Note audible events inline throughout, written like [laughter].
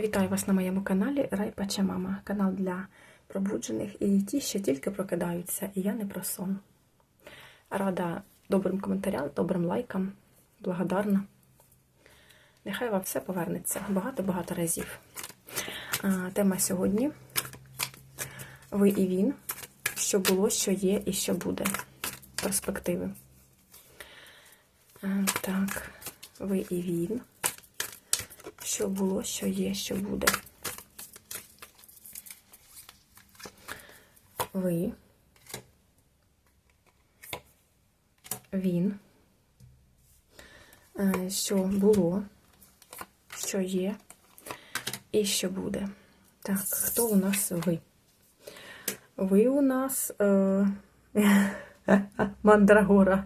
Вітаю вас на моєму каналі Райпача Мама. Канал для пробуджених і ті, що тільки прокидаються, і я не про сон. Рада добрим коментарям, добрим лайкам, благодарна. Нехай вам все повернеться багато-багато разів. Тема сьогодні ви і він, що було, що є і що буде. Перспективи. Так, ви і він що було, що є, що буде. Ви. Він. Е, Що було, що є і що буде. Так, хто у нас ви? Ви у нас е, [laughs] мандрагора,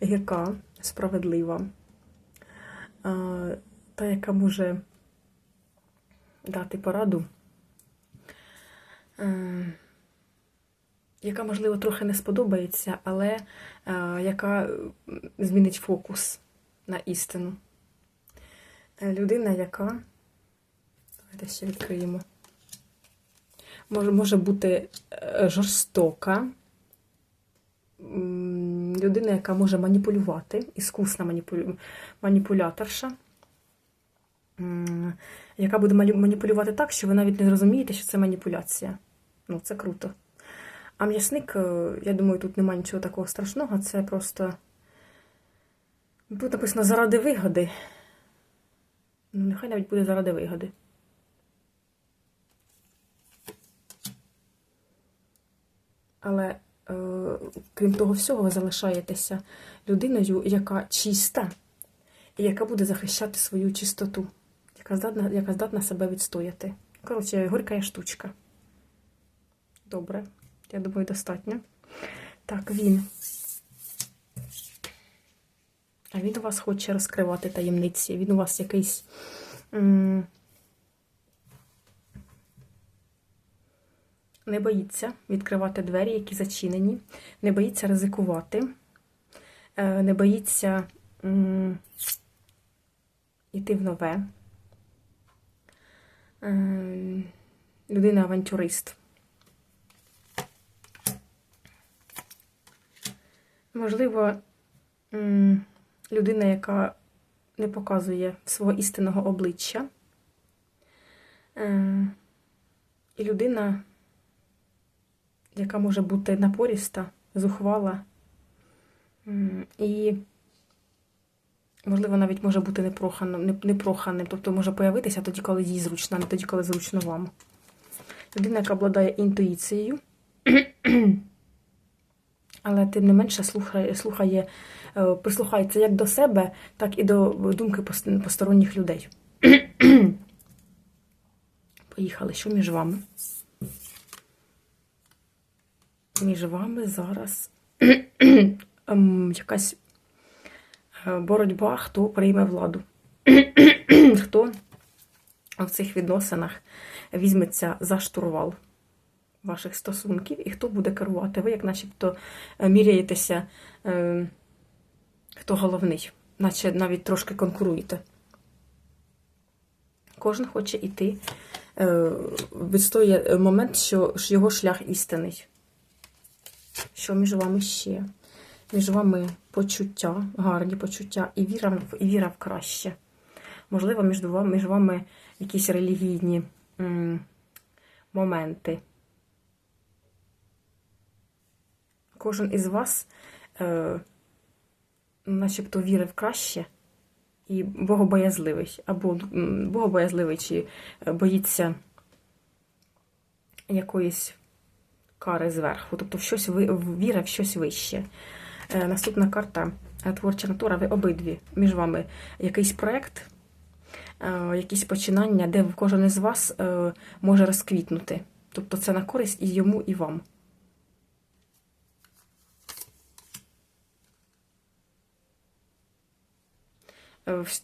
яка справедлива. Е, та, яка може дати пораду, е, яка, можливо, трохи не сподобається, але е, яка змінить фокус на істину. Е, Людина, яка, давайте ще відкриємо, може, може бути жорстока. Людина, яка може маніпулювати, іскусна маніпуляторша яка буде маніпулювати так, що ви навіть не зрозумієте, що це маніпуляція. Ну, це круто. А м'ясник, е, я думаю, тут немає нічого такого страшного, це просто. Тут написано заради вигоди. Ну, нехай навіть буде заради вигоди. Але е, крім того всього, ви залишаєтеся людиною, яка чиста, і яка буде захищати свою чистоту, яка здатна, яка здатна себе відстояти. Коротше, горька штучка. Добре, я думаю, достатньо. Так, він. А він у вас хоче розкривати таємниці. Він у вас якийсь. Не боїться відкривати двері, які зачинені, не боїться ризикувати, е, не боїться йти в нове. Е, Людина авантюрист. Можливо, людина, яка не показує свого істинного обличчя. Е, І людина, яка може бути напоріста, зухвала. І, можливо, навіть може бути непроханим, непроханим, тобто може появитися тоді, коли їй зручно, а не тоді, коли зручно вам. Людина, яка обладає інтуїцією, [clears throat] але тим не менше слухає, слухає, е, прислухається як до себе, так і до думки посторонніх людей. [clears throat] Поїхали, що між вами? Між вами зараз [clears throat] ем, якась боротьба, хто прийме владу. [clears throat] хто в цих відносинах візьметься за штурвал ваших стосунків і хто буде керувати. Ви, як начебто, е, міряєтеся, е, хто головний, наче навіть трошки конкуруєте. Кожен хоче йти, е, відстоює момент, що його шлях істинний. Що між вами ще? Між вами почуття, гарні почуття і віра, і віра в краще. Можливо, між вами, між вами якісь релігійні м, моменти. Кожен із вас е, начебто вірив краще і богобоязливий, або богобоязливий, чи е, боїться якоїсь кари зверху, тобто в щось віра в щось вище. Е, Наступна карта е, творча натура, ви обидві між вами якийсь проєкт, е, якісь починання, де кожен із вас може розквітнути. Тобто це на користь і йому, і вам.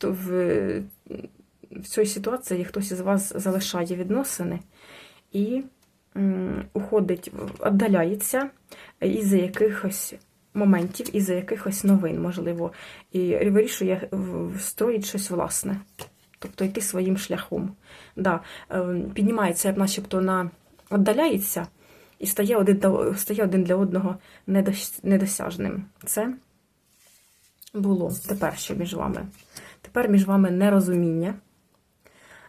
В, цій ситуації хтось із вас залишає відносини і уходить, віддаляється із-за якихось моментів, із-за якихось новин, можливо, і вирішує в- встроїть щось власне. Тобто йти своїм шляхом. Да, е, піднімається, начебто на віддаляється і стає один, стає один для одного недос- недосяжним. Це було. Тепер що між вами? Тепер між вами нерозуміння.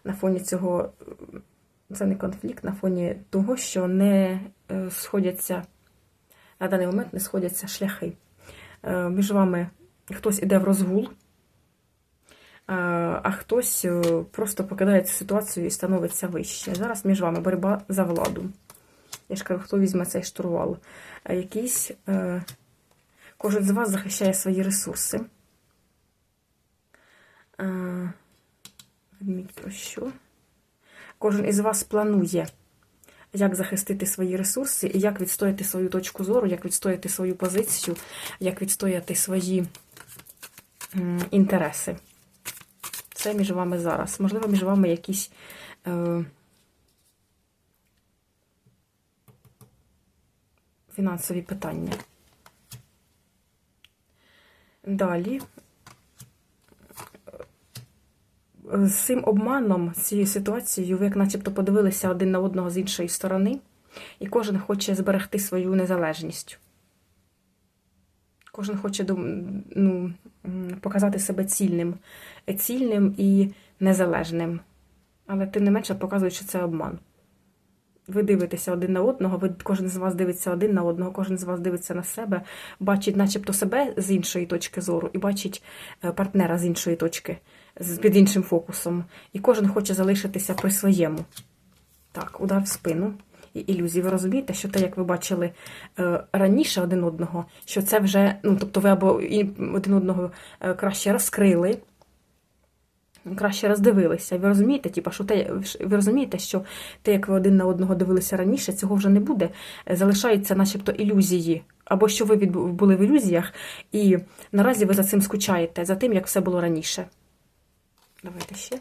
На фоні цього е, це не конфлікт, на фоні того, що не е, сходяться на даний момент не сходяться шляхи. Е, Між вами хтось іде в розгул, е, а хтось е, просто покидає цю ситуацію і становиться вище. Зараз між вами боротьба за владу. Я ж кажу, хто візьме цей штурвал. Якийсь, кожен з вас захищає свої ресурси. Про що? Кожен із вас планує, як захистити свої ресурси і як відстояти свою точку зору, як відстояти свою позицію, як відстояти свої інтереси. Це між вами зараз. Можливо, між вами якісь. Е, фінансові питання. Далі. З цим обманом, цією ситуацією, ви як начебто подивилися один на одного з іншої сторони, і кожен хоче зберегти свою незалежність. Кожен хоче ну, показати себе цільним, цільним і незалежним. Але тим не менше показують, що це обман. Ви дивитеся один на одного, ви, кожен з вас дивиться один на одного, кожен з вас дивиться на себе, бачить начебто себе з іншої точки зору і бачить е, партнера з іншої точки, під іншим фокусом. І кожен хоче залишитися при своєму. Так, удар в спину і ілюзії. Ви розумієте, що те, як ви бачили е, раніше один одного, що це вже, ну, тобто ви або один одного е, краще розкрили, краще роздивилися. Ви розумієте, типу, що те, ви розумієте, що те, як ви один на одного дивилися раніше, цього вже не буде. Залишаються начебто ілюзії. Або що ви були в ілюзіях, і наразі ви за цим скучаєте, за тим, як все було раніше. Давайте ще.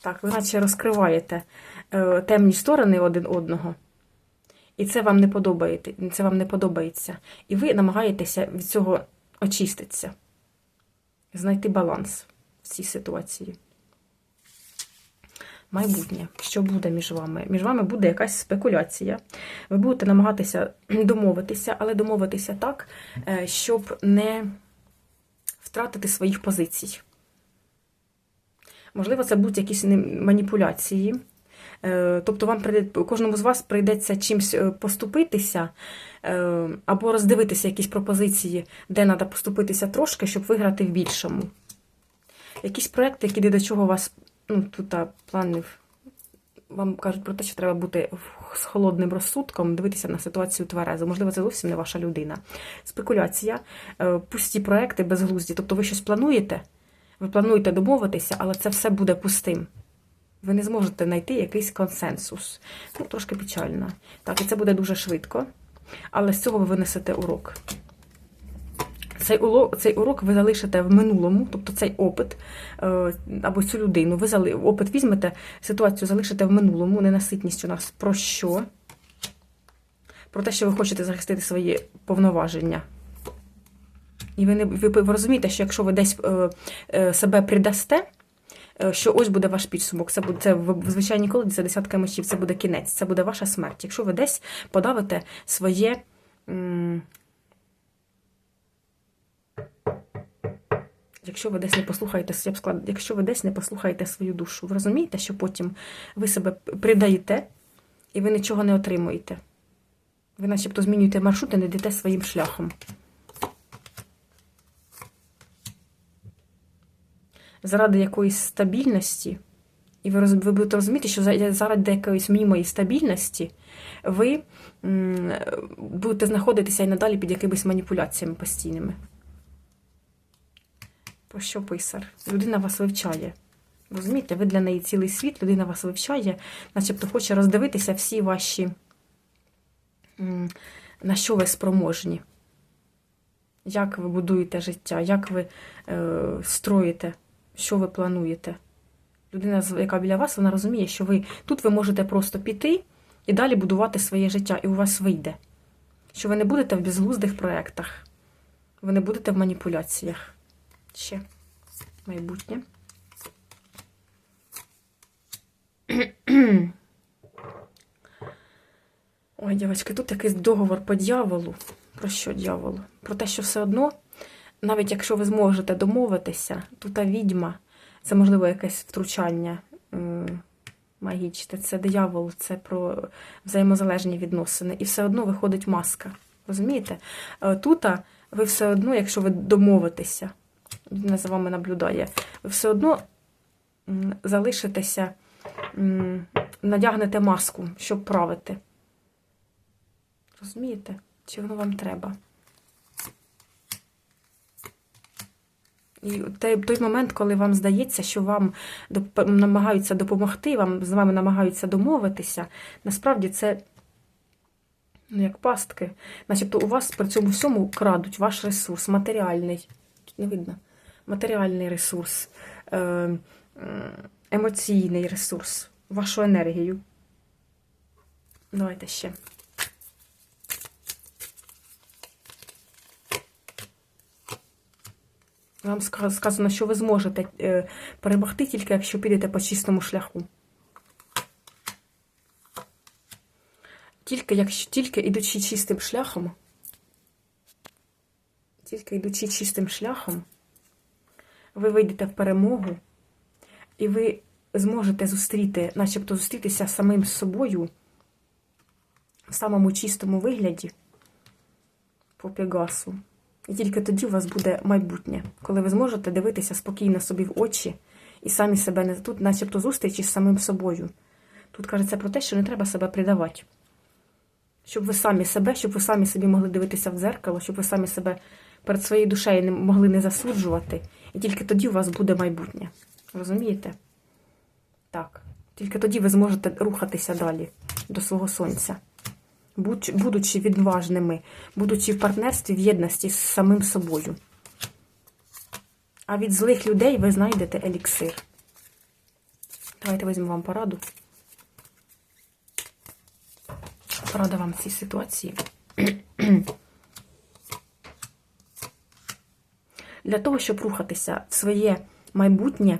Так, ви наче розкриваєте е, темні сторони один одного. І це вам не подобається, це вам не подобається. І ви намагаєтеся від цього очиститися, знайти баланс в цій ситуації. Майбутнє, що буде між вами? Між вами буде якась спекуляція. Ви будете намагатися [clears throat] домовитися, але домовитися так, е, щоб не втратити своїх позицій. Можливо, це будуть якісь маніпуляції. Е, Тобто вам прийде, кожному з вас прийдеться чимось е, поступитися або роздивитися якісь пропозиції, де треба поступитися трошки, щоб виграти в більшому. Якісь проекти, які до чого вас, ну, тут планів, вам кажуть про те, що треба бути з холодним розсудком, дивитися на ситуацію тверезо. Можливо, це зовсім не ваша людина. Спекуляція, е, пусті проекти безглузді. Тобто ви щось плануєте, ви плануєте домовитися, але це все буде пустим. Ви не зможете знайти якийсь консенсус. Ну, трошки печально. Так, і це буде дуже швидко. Але з цього ви винесете урок. Цей урок, цей урок ви залишите в минулому, тобто цей опит е, або цю людину, ви зали, опит візьмете, ситуацію залишите в минулому, ненаситність у нас про що? Про те, що ви хочете захистити свої повноваження. І ви не ви, розумієте, що якщо ви десь е, е, себе придасте, що ось буде ваш підсумок. Це буде це в звичайній колоді, це десятка мечів, це буде кінець, це буде ваша смерть. Якщо ви десь подавите своє. Якщо ви десь не послухаєте, я б сказала, якщо ви десь не послухаєте свою душу, ви розумієте, що потім ви себе придаєте і ви нічого не отримуєте. Ви начебто змінюєте маршрут і не йдете своїм шляхом. Заради якоїсь стабільності, і ви, роз- ви будете розуміти, що заради якоїсь мнимої стабільності ви м, будете знаходитися і надалі під якимись маніпуляціями постійними. Про що писар? Людина вас вивчає. Розумієте, ви для неї цілий світ, людина вас вивчає, начебто хоче роздивитися всі ваші, на що ви спроможні. Як ви будуєте життя, як ви е, строїте, що ви плануєте. Людина, яка біля вас, вона розуміє, що ви тут ви можете просто піти і далі будувати своє життя, і у вас вийде. Що ви не будете в безглуздих проєктах, ви не будете в маніпуляціях ще майбутнє. Ой, дівчатки, тут якийсь договор по дьяволу. Про що дьяволу? Про те, що все одно, навіть якщо ви зможете домовитися, тут та відьма, це, можливо, якесь втручання магічне, це диявол, це про взаємозалежні відносини. І все одно виходить маска. Розумієте? Е, тут ви все одно, якщо ви домовитеся, людина за вами наблюдає, ви все одно залишитеся, надягнете маску, щоб правити. Розумієте? Чи воно вам треба? І той, момент, коли вам здається, що вам намагаються допомогти, вам з вами намагаються домовитися, насправді це ну, як пастки. Начебто у вас при цьому всьому крадуть ваш ресурс, матеріальний. Тут не видно. Матеріальний ресурс, е, емоційний ресурс, вашу енергію. Давайте ще. Вам сказано, що ви зможете е, перемогти тільки якщо підете по чистому шляху. Тільки якщо тільки ідучи чистим шляхом, тільки йдучи чистим шляхом, ви вийдете в перемогу, і ви зможете зустріти, начебто зустрітися з самим собою в самому чистому вигляді по Пегасу. І тільки тоді у вас буде майбутнє, коли ви зможете дивитися спокійно собі в очі і самі себе не тут, начебто зустріч із самим собою. Тут кажеться про те, що не треба себе придавати. Щоб ви самі себе, щоб ви самі собі могли дивитися в дзеркало, щоб ви самі себе перед своєю душею не могли не засуджувати. І тільки тоді у вас буде майбутнє. Розумієте? Так. Тільки тоді ви зможете рухатися далі до свого сонця. Будучи відважними, будучи в партнерстві, в єдності з самим собою. А від злих людей ви знайдете еліксир. Давайте візьмемо вам пораду. Порада вам в цій ситуації. [clears throat] Для того, щоб рухатися в своє майбутнє,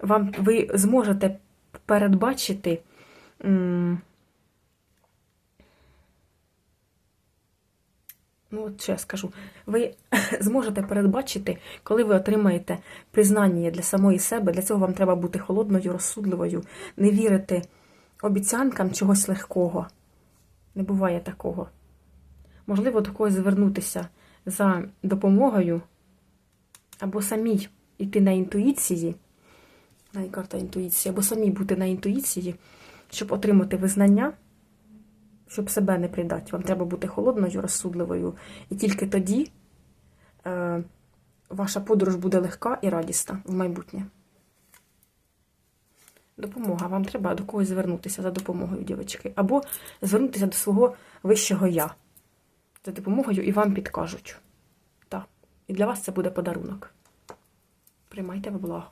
вам ви зможете передбачити. Ну, от що я скажу, ви [laughs] зможете передбачити, коли ви отримаєте признання для самої себе. Для цього вам треба бути холодною, розсудливою, не вірити обіцянкам чогось легкого. Не буває такого. Можливо, до когось звернутися за допомогою, або самій йти на інтуїції, на карта інтуїції, або самі бути на інтуїції, щоб отримати визнання щоб себе не придати. Вам треба бути холодною, розсудливою. І тільки тоді е, ваша подорож буде легка і радісна в майбутнє. Допомога. Вам треба до когось звернутися за допомогою, дівчатки. Або звернутися до свого вищого я за допомогою і вам підкажуть. І для вас це буде подарунок. Приймайте в благо.